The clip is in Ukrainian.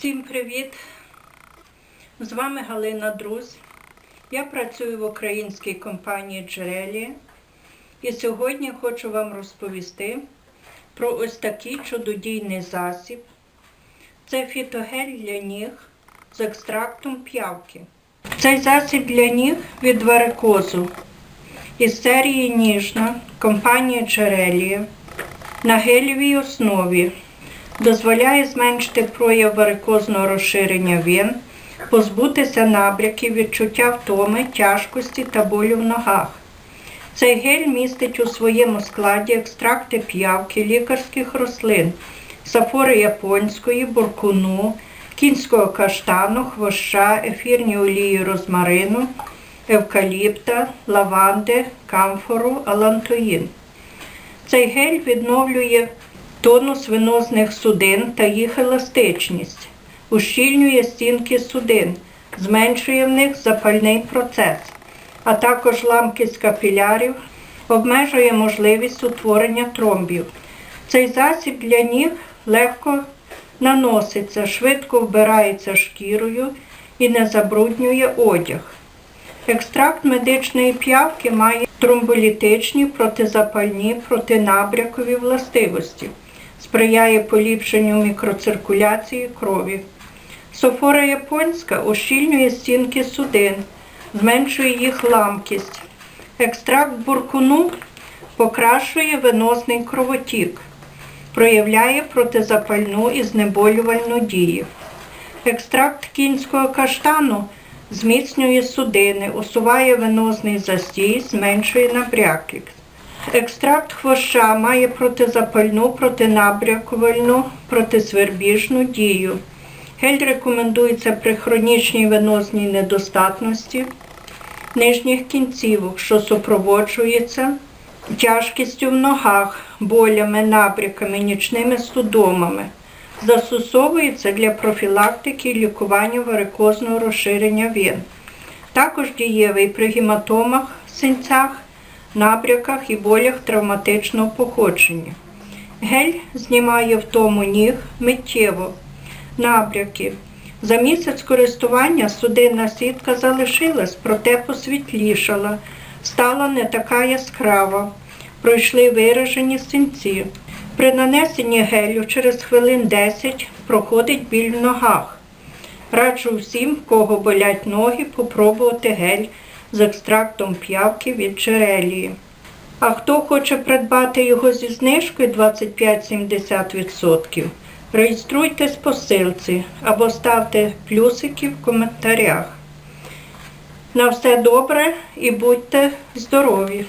Всім привіт! З вами Галина Друз. Я працюю в українській компанії Джерелі і сьогодні хочу вам розповісти про ось такий чудодійний засіб. Це фітогель для ніг з екстрактом п'явки. Цей засіб для ніг від варикозу із серії Ніжна компанія Джерелі на гелівій основі дозволяє зменшити прояв варикозного розширення вен, позбутися набряків, відчуття втоми, тяжкості та болю в ногах. Цей гель містить у своєму складі екстракти п'явки, лікарських рослин, сафори японської, буркуну, кінського каштану, хвоща, ефірні олії розмарину, евкаліпта, лаванди, камфору, алантоїн. Цей гель відновлює тонус венозних судин та їх еластичність, ущільнює стінки судин, зменшує в них запальний процес, а також ламкість капілярів, обмежує можливість утворення тромбів. Цей засіб для ніг легко наноситься, швидко вбирається шкірою і не забруднює одяг. Екстракт медичної п'явки має тромболітичні, протизапальні, протинабрякові властивості, сприяє поліпшенню мікроциркуляції крові. Софора японська ущільнює стінки судин, зменшує їх ламкість. Екстракт буркуну покращує венозний кровотік, проявляє протизапальну і знеболювальну дію. Екстракт кінського каштану зміцнює судини, усуває венозний застій, зменшує набряки. Екстракт хвоща має протизапальну, протинабрякувальну, протисвербіжну дію. Гель рекомендується при хронічній венозній недостатності нижніх кінцівок, що супроводжується тяжкістю в ногах, болями, набряками, нічними судомами. Застосовується для профілактики і лікування варикозного розширення вен. Також дієвий при гематомах, синцях, набряках і болях травматичного походження. Гель знімає втому ніг миттєво, набряки. За місяць користування судинна сітка залишилась, проте посвітлішала, стала не така яскрава. Пройшли виражені синці. При нанесенні гелю через хвилин 10 проходить біль в ногах. Раджу всім, в кого болять ноги, попробувати гель з екстрактом п'явки від джерелії. А хто хоче придбати його зі знижкою 25-70%, реєструйтесь по силці або ставте плюсики в коментарях. На все добре і будьте здорові!